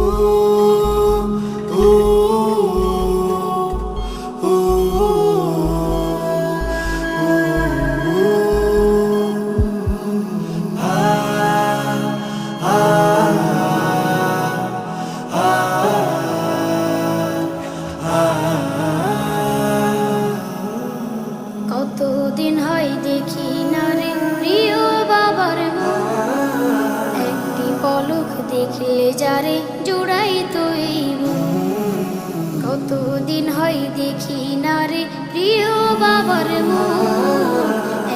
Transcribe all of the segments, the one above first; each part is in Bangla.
কতদিন দেখলে যারে জোড়াই তুই কতদিন হয় দেখি না রে প্রিয় বাবার।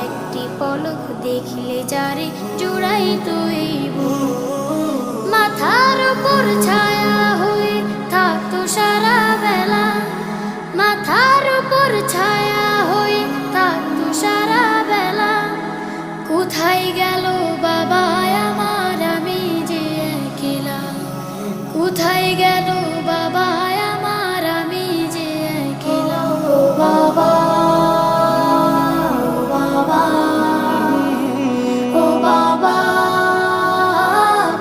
একটি পলক দেখলে যারে জোড়াই তুই মাথার উপর কোথায় গেল বাবা আমার? আমি যে একলা বাবা বাবা। বাবা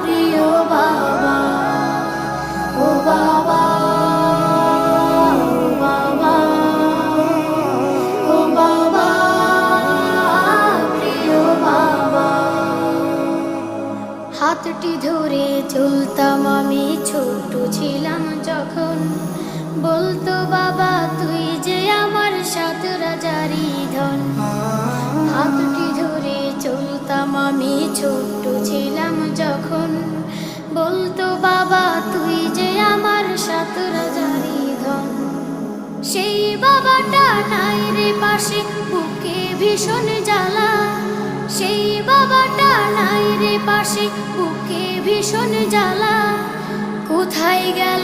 প্রিয় বাবা ও বাবা বাবা ও বাবা প্রিয় বাবা। হাতটি ধরে চলতাম আমি ছিলাম যখন। বলতো, বাবা, তুই যে আমার সাত রাজারি ধন। হাতটি ধরে চলতাম আমি, ছোট্ট ছিলাম যখন। বলতো, বাবা, তুই যে আমার সাত রাজারি ধন। সেই বাবাটা নাই রে পাশে, বুকে ভীষণ জ্বালা। সেই বাবাটা নাই রে পাশে, বুকে ভীষণ জ্বালা। কোথায় গেল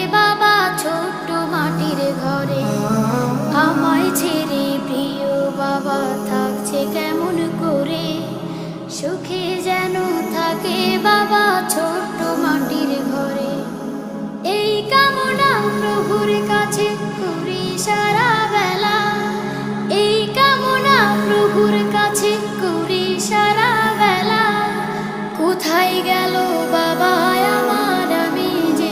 ঘরে। আমায় ছেড়ে প্রিয় বাবা থাকছে কেমন করে? সুখে যেন থাকে বাবা ছোট্ট মাটির ঘরে। এই কামনা প্রভুর কাছে করি সারা বেলা এই কামনা প্রভুর কাছে করি সারা বেলা কোথায় গেল বাবা, আমার আমি যে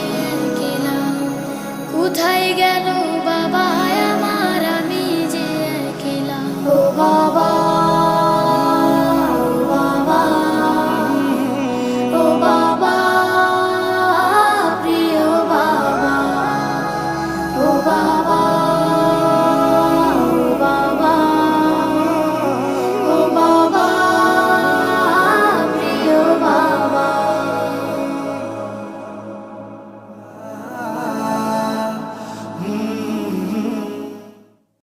কোথায় গেল